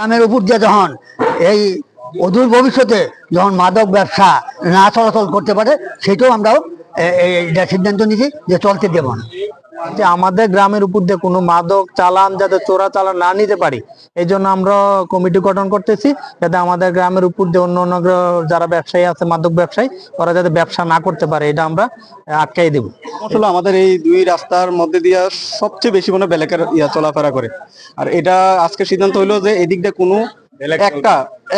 গ্রামের উপর দিয়ে যখন এই অদূর ভবিষ্যতে যখন মাদক ব্যবসা না চলাচল করতে পারে, সেটাও আমরাও এ- এ- এটা সিদ্ধান্ত নিয়েছি যে চলতে দেব না। যে আমাদের গ্রামের উপর দিয়ে কোনো মাদক চালান যাতে চোরা চালান না নিতে পারি, এই জন্য আমরা কমিটি গঠন করতেছি, যাতে আমাদের গ্রামের উপর দিয়ে অন্য অন্য যারা ব্যবসায়ী আছে, মাদক ব্যবসায়ী, ওরা যাতে ব্যবসা না করতে পারে, এটা আমরা আটকাই দেবো। আসলে আমাদের এই দুই রাস্তার মধ্যে দিয়ে সবচেয়ে বেশি মনে বেলেকের ইয়া চলাফেরা করে। আর এটা আজকে সিদ্ধান্ত হলো যে এদিক দিয়ে কোনো একটা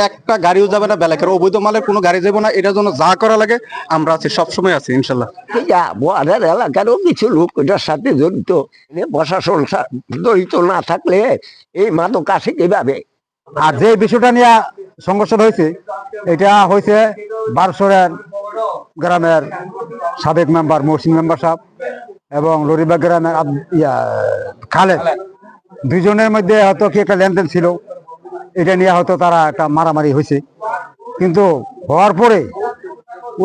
একটা গাড়িও যাবে না বেলেকের অবৈধ মালের কোনো গাড়ি যাবে না এটার জন্য যা করা লাগে আমরা আছি সবসময় আছি ইনশাল্লাহ। এলাকারও কিছু লোক এটার সাথে জড়িত। প্রশাসন জড়িত না থাকলে এই মাদক আসে কীভাবে? আর যে বিষয়টা নিয়ে সংঘর্ষ হয়েছে এটা হয়েছে বারসরের গ্রামের সাবেক মেম্বার মহসিন মেম্বার সাহেব এবং লরিবাগ গ্রামের ইয়া খালেদ। দুইজনের মধ্যে হয়তো কি একটা লেনদেন ছিল এটা নিয়ে হয়তো তারা একটা মারামারি হয়েছে। কিন্তু হওয়ার পরে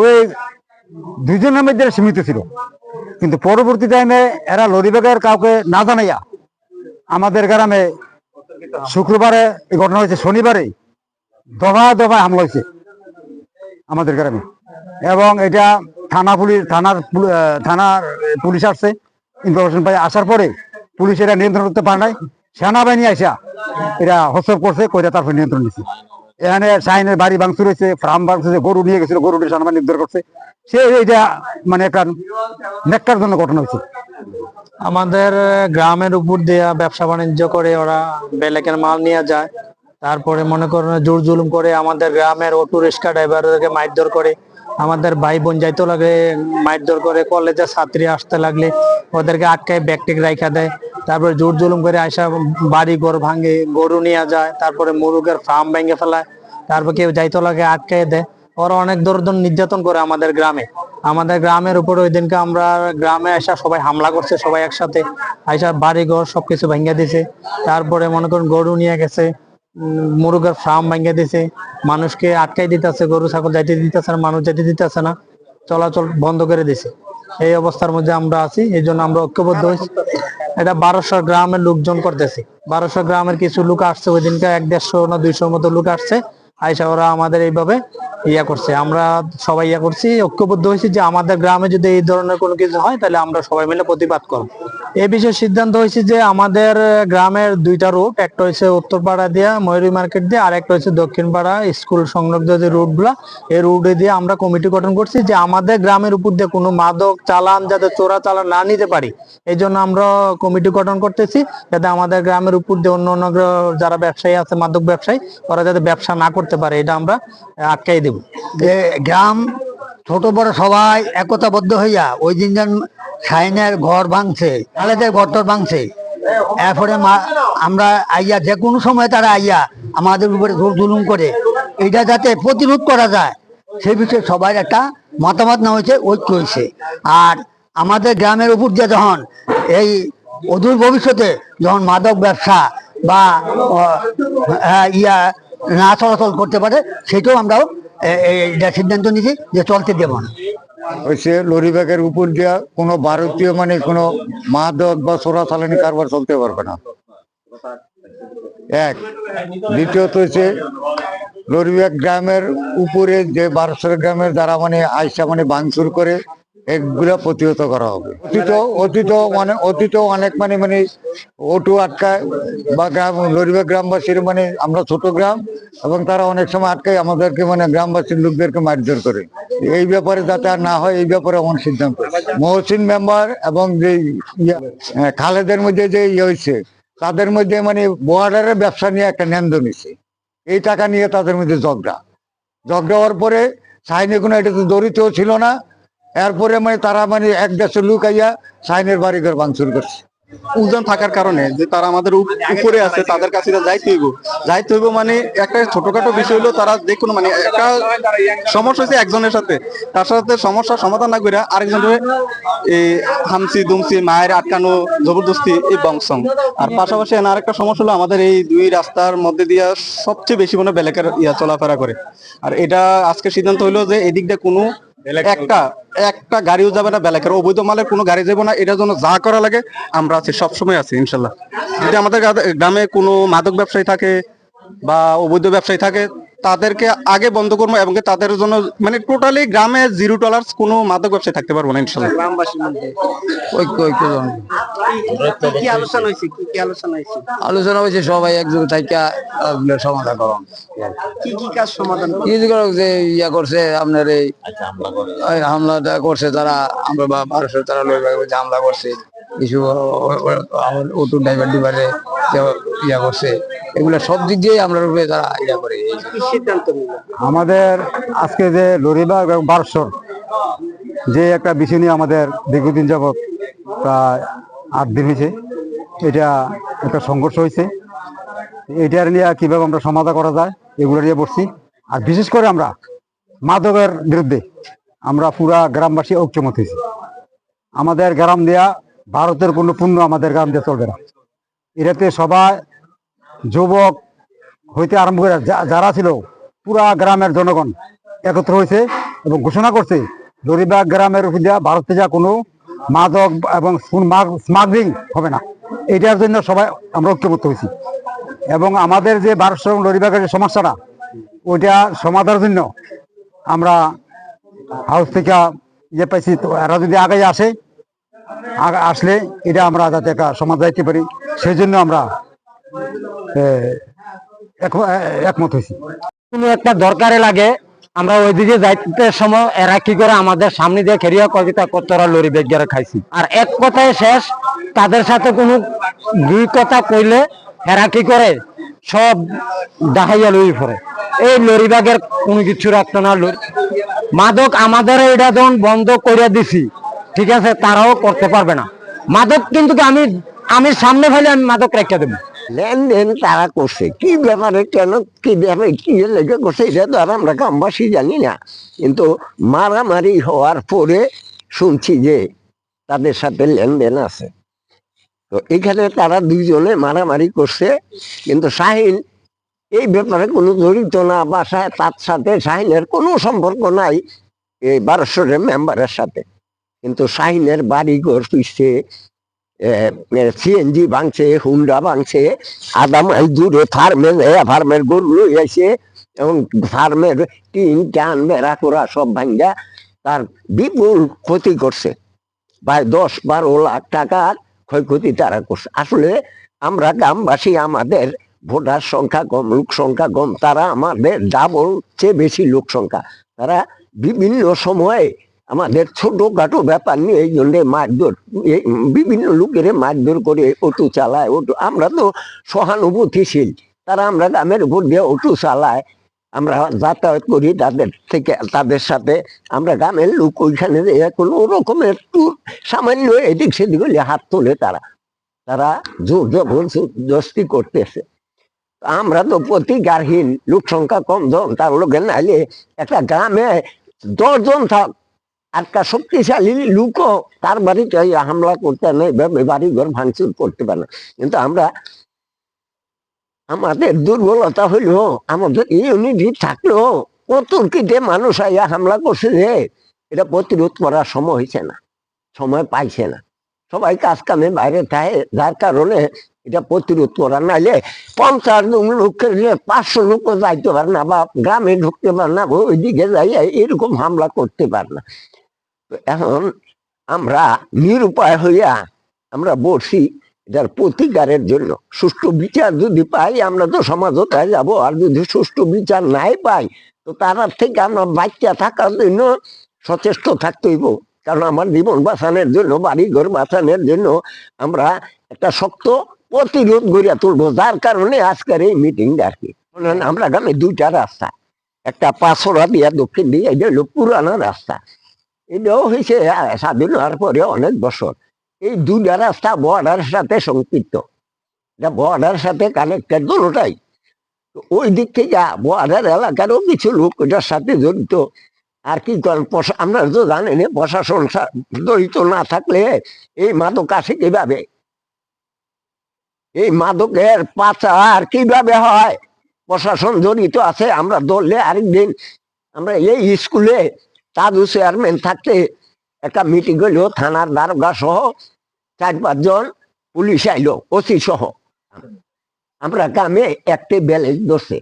ওই দুইজনের মধ্যে সীমিত ছিল। কিন্তু পরবর্তী টাইমে এরা লরিবাগের কাউকে না জানাইয়া আমাদের গ্রামে শুক্রবারে এই ঘটনা হয়েছে, শনিবারে দফায় দফায় হামলা হয়েছে আমাদের গ্রামে। এবং এটা থানা পুলিশ, থানার থানার পুলিশ আসছে। ইনফরমেশন পাই, আসার পরে পুলিশ এটা নিয়ন্ত্রণ করতে পারে নাই। সেনাবাহিনী আসা এটা হস্তক্ষেপ করছে, কইরা তারপর নিয়ন্ত্রণ নিচ্ছে এখানে সাইনের বাড়ি ভাঙচুর হয়েছে, ফার্ম ভাঙচুর গরু নিয়ে গেছিল গরুটি সেনাবাহিনী উদ্ধার করছে। সে এটা মানে একটা নেকটার জন্য ঘটনা হয়েছে। আমাদের গ্রামের উপর দিয়ে ব্যবসা বাণিজ্য করে ওরা বেলেকের মাল নিয়ে যায়। তারপরে মনে করেন জোর জুলুম করে আমাদের গ্রামের অটো রিক্সা ড্রাইভারদেরকে মারধর করে। আমাদের ভাই বোন যাইতে লাগে মারধর করে কলেজে ছাত্রী আসতে লাগলে ওদেরকে আটকায় ব্যাগটিক রাইখা দেয়। তারপরে জোর জুলুম করে আসা বাড়ি ঘর ভাঙে, গরু নিয়ে যায়, তারপরে মুরগের ফার্ম ভেঙে ফেলায়, তারপর কেউ যাইতে লাগে আটকায় দেয়। ওরা অনেক ধরনের নির্যাতন করে আমাদের গ্রামে। আমাদের গ্রামের উপর ওই দিনকে আমরা গ্রামে আসা সবাই হামলা করছে, সবাই একসাথে আইসা বাড়ি ঘর সবকিছু ভেঙে দিছে। তারপরে মনে করুন গরু নিয়ে গেছে মুরগের ফার্ম ভেঙে দিছে, মানুষকে আটকাই দিতেছে, গরু, ছাগল যাইতে দিতেছে না, মানুষ যাইতে দিতেছে না, চলাচল বন্ধ করে দিছে। এই অবস্থার মধ্যে আমরা আছি, এই জন্য আমরা ঐক্যবদ্ধ হয়েছি। এটা বারোশো গ্রামের লোকজন করতেছি। বারোশো গ্রামের কিছু লোক আসছে ওই দিনকে এক দেড়শো না দুইশোর মতো লোক আসছে। আইসা ওরা আমাদের এইভাবে ইয়া করছে। আমরা সবাই ইয়া করছি, ঐক্যবদ্ধ হয়েছি যে আমাদের গ্রামে যদি এই ধরনের কোনো কিছু হয়, তাহলে আমরা সবাই মিলে প্রতিবাদ করব। এই বিষয়ে সিদ্ধান্ত হয়েছে যে আমাদের গ্রামের দুইটা রুট একটা হচ্ছে উত্তরপাড়া দিয়া ময়ূরী মার্কেট দিয়ে, আর একটা হচ্ছে দক্ষিণ পাড়া স্কুল সংলগ্ন যে রুটগুলা এই রুটে দিয়ে আমরা কমিটি গঠন করছি যে আমাদের গ্রামের উপর দিয়ে কোনো মাদক চালান যাতে চোরা চালান না নিতে পারি, এই জন্য আমরা কমিটি গঠন করতেছি। যাতে আমাদের গ্রামের উপর দিয়ে অন্য অন্য যারা ব্যবসায়ী আছে, মাদক ব্যবসায়ী, ওরা যাতে ব্যবসা না করতে পারে এটা আমরা আটকাই দেব। যে গ্রাম ছোট বড় সবাই একতাবদ্ধ হইয়া ওই দিন যেন সাইনের ঘর ভাঙছে খালেদের ঘর টর ভাঙছে। এরপরে আমরা আইয়া যে কোনো সময় তারা আইয়া আমাদের উপরে জুলুম করে এটা যাতে প্রতিরোধ করা যায় সেই বিষয়ে সবার একটা মতামত নেওয়া হয়েছে ঐক্য হয়েছে। আর আমাদের গ্রামের উপর দিয়ে যখন এই অদূর ভবিষ্যতে যখন মাদক ব্যবসা বা আহ, ইয়া না চলাচল করতে পারে, সেটাও আমরাও এটা সিদ্ধান্ত নিয়েছি যে চলতে দেব না। হয়েছে লরি ব্যাগের উপর দিয়া কোনো ভারতীয় মানে কোনো মাদক বা চোরা চালানি কারবার চলতে পারবে না। এক। দ্বিতীয়ত হচ্ছে লরিব্যাগ গ্রামের উপরে যে বারোশো গ্রামের যারা মানে আইসা মানে ভাঙচুর করে এগুলা প্রতিহত করা হবে। অতীত অতীত মানে অতীত অনেক মানে মানে অটো আটকায় বা গ্রাম লরিব্যাগ গ্রামবাসীর মানে আমরা ছোট গ্রাম এবং তারা অনেক সময় আটকায় আমাদেরকে মানে গ্রামবাসীর লোকদেরকে মারধর করে। এই ব্যাপারে যাতে আর না হয় এই ব্যাপারে আমার সিদ্ধান্ত। মহসিন মেম্বার এবং যে ইয়া, খালেদের মধ্যে যে ইয়ে হয়েছে তাদের মধ্যে মানে বর্ডারের ব্যবসা নিয়ে একটা নেন্দ নিছে। এই টাকা নিয়ে তাদের মধ্যে ঝগড়া। ঝগড়া হওয়ার পরে সাইনে কোনো এটাতে জড়িত ছিল না এরপরে মানে তারা মানে এক দেশের লোক আইয়া সাইনের বাড়ি ঘর ভাঙচুর করছে। উজান থাকার কারণে যে তারা আমাদের উপরে আছে, তাদের কাছে যাইতে হইব। যাইতে হইব মানে একটা ছোটখাটো বিষয় হলো তারা যে কোনো মানে একটা সমস্যা হয়েছে একজনের সাথে। তার সাথে সমস্যার সমাধান না করে আরেকজনের এই হামসি দুমসি মায়ের আটকানো জবরদস্তি এই বংশম। আর পাশাপাশি এখানে আরেকটা সমস্যা হলো আমাদের এই দুই রাস্তার মধ্যে দিয়ে সবচেয়ে বেশি মনে বেলেকের ইয়া চলাফেরা করে। আর এটা আজকে সিদ্ধান্ত হলো যে এদিক দিয়ে কোনো একটা একটা গাড়িও যাবে না, বেলাকের। অবৈধ মালের কোনো গাড়ি যাবে না, এটার জন্য যা করা লাগে, আমরা আছি, সবসময় আছি, ইনশাল্লাহ। যদি আমাদের গ্রামে কোনো মাদক ব্যবসায়ী থাকে বা অবৈধ ব্যবসায়ী থাকে তাদেরকে আগে বন্ধ করব এবং তাদের জন্য মানে টোটালি গ্রামে জিরো টলার্স কোনো মাদক ব্যবসায়ী থাকতে পারব না ইনশাল্লাহ গ্রামবাসীর মধ্যে ঐক্য ঐক্য কি কি আলোচনা হয়েছে কি কি আলোচনা হয়েছে আলোচনা হয়েছে সবাই একযোগ থেকে সমাধান করুন কি কি কাজ সমাধান? যে ইয়া করছে আপনার এই এই হামলাটা করছে তারা আমরা বা ভারতের তারা হামলা করছে কিছু অটো ড্রাইভার ডিভারে ইয়া করছে এগুলা সব দিক দিয়ে আমরা উপরে তারা ইয়া করে আমাদের আজকে যে লরিবাগ এবং বারসর, যে একটা বিষয় নিয়ে আমাদের দীর্ঘদিন যাবৎ প্রায় আট দিন হয়েছে, এটা একটা সংঘর্ষ হয়েছে। এটার নিয়ে কীভাবে আমরা সমাধান করা যায়, এগুলো নিয়ে বসছি। আর বিশেষ করে আমরা মাদকের বিরুদ্ধে আমরা পুরা গ্রামবাসী ঐক্যমত হয়েছি। আমাদের গ্রাম দেয়া ভারতের কোনো পণ্য আমাদের গ্রাম দিয়ে চলবে না। এটাতে সবাই যুবক হইতে আরম্ভ করে যা- যারা ছিল, পুরা গ্রামের জনগণ একত্র হয়েছে এবং ঘোষণা করছে দরিবাগ গ্রামের ভারত থেকে কোনো মাদক এবং স্মাগলিং হবে না। এটার জন্য সবাই আমরা ঐক্যবদ্ধ হয়েছি এবং আমাদের যে ভারত বারোশো লরিবাগের যে সমস্যাটা, ওইটা সমাধানের জন্য আমরা হাউস থেকে ইয়ে পাইছি। তো এরা যদি আগে আসে আসলে এটা আমরা যাতে একটা সমাধান দিতে পারি সেই জন্য আমরা একমত হয়েছি কোনো একটা দরকারে লাগে, আমরা ওইদিকে যাইতে সময় এরা কি করে আমাদের সামনে দিয়ে খেরিয়া কবিতা করতে ওরা লরি বেগিয়ারে খাইছি। আর এক কথায় শেষ, তাদের সাথে কোনো দুই কথা কইলে এরা কি করে? সব ডাহাইয়া লই পড়ে। এই লরি ব্যাগের কোনো কিছু রাখতো না মাদক আমাদের এটা যখন বন্ধ করিয়া দিছি, ঠিক আছে, তারাও করতে পারবে না। মাদক কিন্তু আমি আমি সামনে ফেলে আমি মাদক রেখে দেবো। লেনদেন তারা করছে। কি ব্যাপারে কেন, কি ব্যাপারে কি লেগে করছে এটা তো আর আমরা গ্রামবাসী জানি না। কিন্তু মারামারি হওয়ার পরে শুনছি যে তাদের সাথে লেনদেন আছে। তো এখানে তারা দুইজনে মারামারি করছে। কিন্তু শাহিন এই ব্যাপারে কোনো জড়িত না, বা তার সাথে শাহিনের কোনো সম্পর্ক নাই এই বারোশোরের মেম্বারের সাথে। কিন্তু শাহিনের বাড়ি ঘর পিছিয়ে সিএনজি ভাঙছে, হুন্ডা ভাঙছে, আদা মাইল দূরে ফার্মে ফার্মের গরু আসে এবং ফার্মের টিন টান বেড়া করা সব ভাঙ্গা তার বিপুল ক্ষতি করছে। প্রায় দশ বারো লাখ টাকার ক্ষয়ক্ষতি তারা করছে। আসলে আমরা গ্রামবাসী, আমাদের ভোটার সংখ্যা কম, লোক সংখ্যা কম, তারা আমাদের ডাবল চেয়ে বেশি লোক সংখ্যা। তারা বিভিন্ন সময়ে আমাদের ছোটখাটো ব্যাপার নিয়ে এই জন্য মারধর বিভিন্ন লোকের মারধর করে অটো চালায়, অটো, আমরা তো সহানুভূতিশীল। তারা আমরা গ্রামের উপর দিয়ে অটো চালায়, আমরা যাতায়াত করি তাদের থেকে, তাদের সাথে। আমরা গ্রামের লোক ওইখানে কোনো রকমের একটু সামান্য এদিক সেদিক হলে হাত তোলে তারা। তারা জোর জবরদস্তি করতেছে। আমরা তো প্রতিকারহীন লোক সংখ্যা কম জন তার লোকের নাইলে একটা গ্রামে দশজন থাক একটা শক্তিশালী লোকও তার বাড়িতে হামলা করতে নেই বাড়ি ঘর ভাঙচুর করতে পারে না। কিন্তু আমরা, আমাদের দুর্বলতা হইল, আমাদের ইউনিটি থাকল কত কিটে মানুষ আইয়া হামলা করছে যে, এটা প্রতিরোধ করার সময় হয়েছে না, সময় পাইছে না। সবাই কাজ কামে বাইরে থাকে, যার কারণে এটা প্রতিরোধ করা নাইলে পঞ্চাশ লোকের পাঁচশো লোক যাইতে পারে না বা গ্রামে ঢুকতে পারে না ওইদিকে যাই এরকম হামলা করতে পারে না। এখন আমরা নিরুপায় হইয়া আমরা বসি এটার প্রতিকারের জন্য। সুষ্ঠু বিচার যদি পাই, আমরা তো সমাজতায় যাব। আর যদি সুষ্ঠু বিচার নাই পাই, তো তার থেকে আমরা বাচ্চা থাকার জন্য সচেষ্ট থাকতে হইব। কারণ আমার জীবন বাঁচানোর জন্য বাড়ি ঘর বাঁচানোর জন্য আমরা একটা শক্ত প্রতিরোধ গড়িয়া তুলবো। যার কারণে আজকের এই মিটিং আর কি। আমরা গ্রামে দুইটা রাস্তা। একটা পাঁচশোরা দিয়া দক্ষিণ দিয়ে এটা হলো পুরানো রাস্তা। এটাও হয়েছে স্বাধীন হওয়ার পরে অনেক বছর। এই দুইটা রাস্তা বর্ডার সাথে সংপৃক্ত। এটা বর্ডারের সাথে কানেক্টেড দুটাই ওই দিক থেকে বর্ডার এলাকারও কিছু লোক ওটার সাথে জড়িত। আর কি করেন আপনারা তো জানেন প্রশাসন জড়িত না থাকলে এই মাদক আসে কীভাবে এই মাদকের পাচার কীভাবে হয়? প্রশাসন জড়িত আছে, আমরা ধরলে আরেকদিন আমরা এই স্কুলে তাদু চেয়ারম্যান থাকতে একটা মিটিং হইল থানার দারোগা সহ চার পাঁচজন পুলিশ আইলো, ওসি সহ। আমরা গ্রামে একটি ব্যালেন্স ধরছে।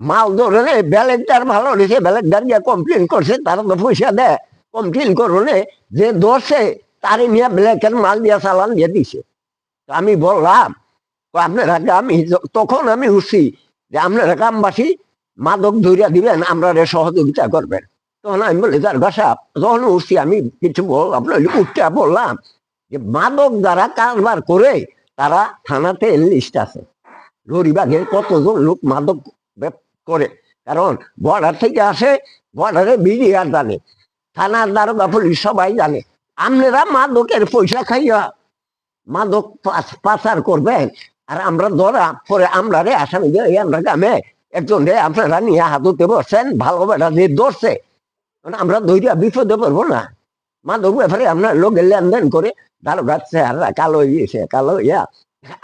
মাল ধরে ব্যালেন্সটার ভালো হয়েছে ব্যালেন্সটার গিয়ে কমপ্লেন করছে, তারা তো পয়সা দেয়। কমপ্লেন করলে যে ধরছে তারে নিয়ে ব্ল্যাকের মাল দিয়ে চালান দিয়ে দিছে। আমি বললাম আপনারা আমি তখন আমি উঠছি যে আপনারা গ্রামবাসী মাদক ধরিয়া দিবেন আমরা সহযোগিতা করবেন। তখন আমি বলি তার ভাষা তখন উঠছি আমি কিছু বল আপনার উঠতে বললাম যে, মাদক যারা কারবার করে, তারা থানাতে লিস্ট আছে। রবিবাগের কতজন লোক মাদক করে, কারণ বর্ডার থেকে আসে, বর্ডারে বিডিআর জানে, থানার দারোগা পুলিশ সবাই জানে। আপনারা মাদকের পয়সা খাইয়া মাদক পাচার করবেন আর আমরা ধরা পরে আমরা রে আসামি দিয়ে আমরা গ্রামে একজন রে আপনারা নিয়ে হাততে বসছেন, ভালো বেটা যে ধরছে। মানে আমরা ধৈর্য বিপদে পড়ব না। মাদক ব্যাপারে আপনার লোকের লেনদেন করে দারোগা চেহারা কালো ইয়েছে কালো ইয়া।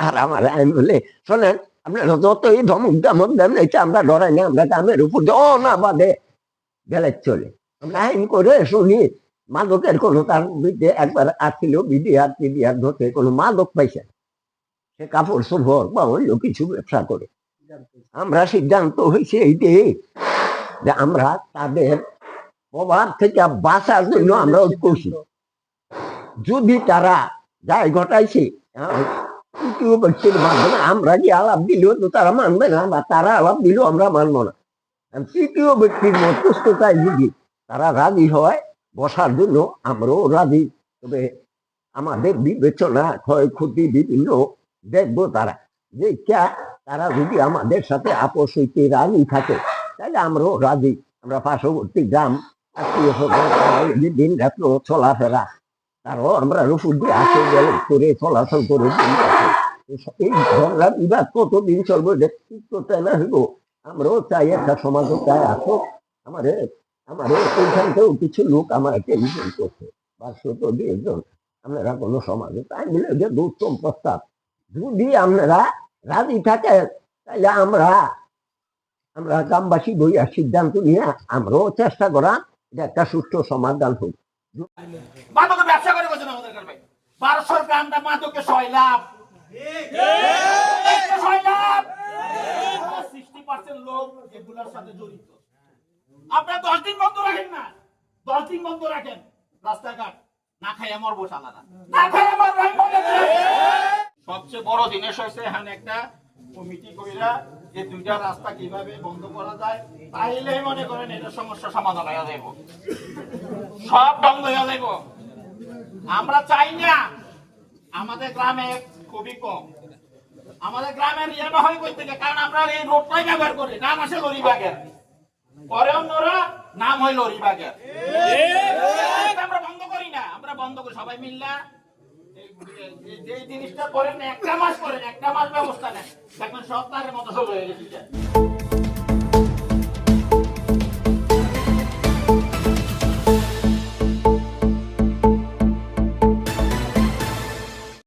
আর আমার আমি বলে, শোনেন, আপনারা যতই ধমক ধমক দেন, এটা আমরা ডরাই না, আমরা গ্রামের উপর ও না বাদে গেলে চলে। আমরা আইন করে শুনি, মাদকের কোনো তার বিরুদ্ধে একবার আসছিল বিডিআর টিডিআর ধরতে কোনো মাদক পাইছে। সে কাপড় সোভর বা অন্য কিছু ব্যবসা করে। আমরা সিদ্ধান্ত হয়েছে এইটাই যে আমরা তাদের প্রভাব থেকে বাঁচার জন্য আমরা করছি যদি তারা যাই ঘটাইছে তৃতীয় ব্যক্তির মাধ্যমে আমরা কি আলাপ দিলেও তো তারা মানবে না, বা তারা আলাপ দিলেও আমরা মানবো না। তৃতীয় ব্যক্তির মধ্যস্থতায় যদি তারা রাজি হয়, বসার জন্য আমরাও রাজি। তবে আমাদের বিবেচনা, ক্ষয়ক্ষতি বিভিন্ন দেখব তারা। যে কে তারা যদি আমাদের সাথে আপোষ হইতে রাজি থাকে তাহলে আমরাও রাজি। আমরা পার্শ্ববর্তী গ্রাম দিন রাত্র চলাফেরা, তারাও আমরা রুফুর দিয়ে আসে, গেলে করে চলাচল করে এই- ঝগড়া বিবাদ কতদিন চলবে দেখতে না হইব। আমরাও চাই একটা সমাজও চাই, আসো। আমাদের আমাদের ওইখান থেকেও কিছু লোক আমার টেলিফোন করছে পাঁচশো তো দুজন আপনারা কোনো সমাজে, তাই মিলে যে উত্তম প্রস্তাব। যদি আপনারা রাজি থাকেন তাহলে আমরা আমরা গ্রামবাসী বই বইয়া সিদ্ধান্ত নিয়ে আমরাও চেষ্টা করা, এটা একটা সুষ্ঠু সমাধান হোক। লাভ দশ দিন দশ দিন বন্ধ রাস্তাঘাট না খাইয়া মরবো সালানা না। সবচেয়ে বড় জিনিস হয়েছে এখানে একটা কমিটি কইরা যে দুইটা রাস্তা কীভাবে বন্ধ করা যায় তাইলে মনে করেন এটা সমস্যা সমাধান হয়ে যাবে সব বন্ধ হয়ে যাইব। আমরা চাই না আমাদের গ্রামে খুবই কম। আমাদের গ্রামের ইয়ে না হয় কই থেকে কারণ আমরা এই রোডটাই ব্যবহার করি নাম আছে লরিবাগের। পরে অন্যরা নাম হয় লরিবাগের। আমরা বন্ধ করি না আমরা বন্ধ করি সবাই মিল্লা যে জিনিসটা করেন একটা মাস করেন, একটা মাস ব্যবস্থা নেন। দেখবেন সপ্তাহের মতো শুরু হয়ে গেছে।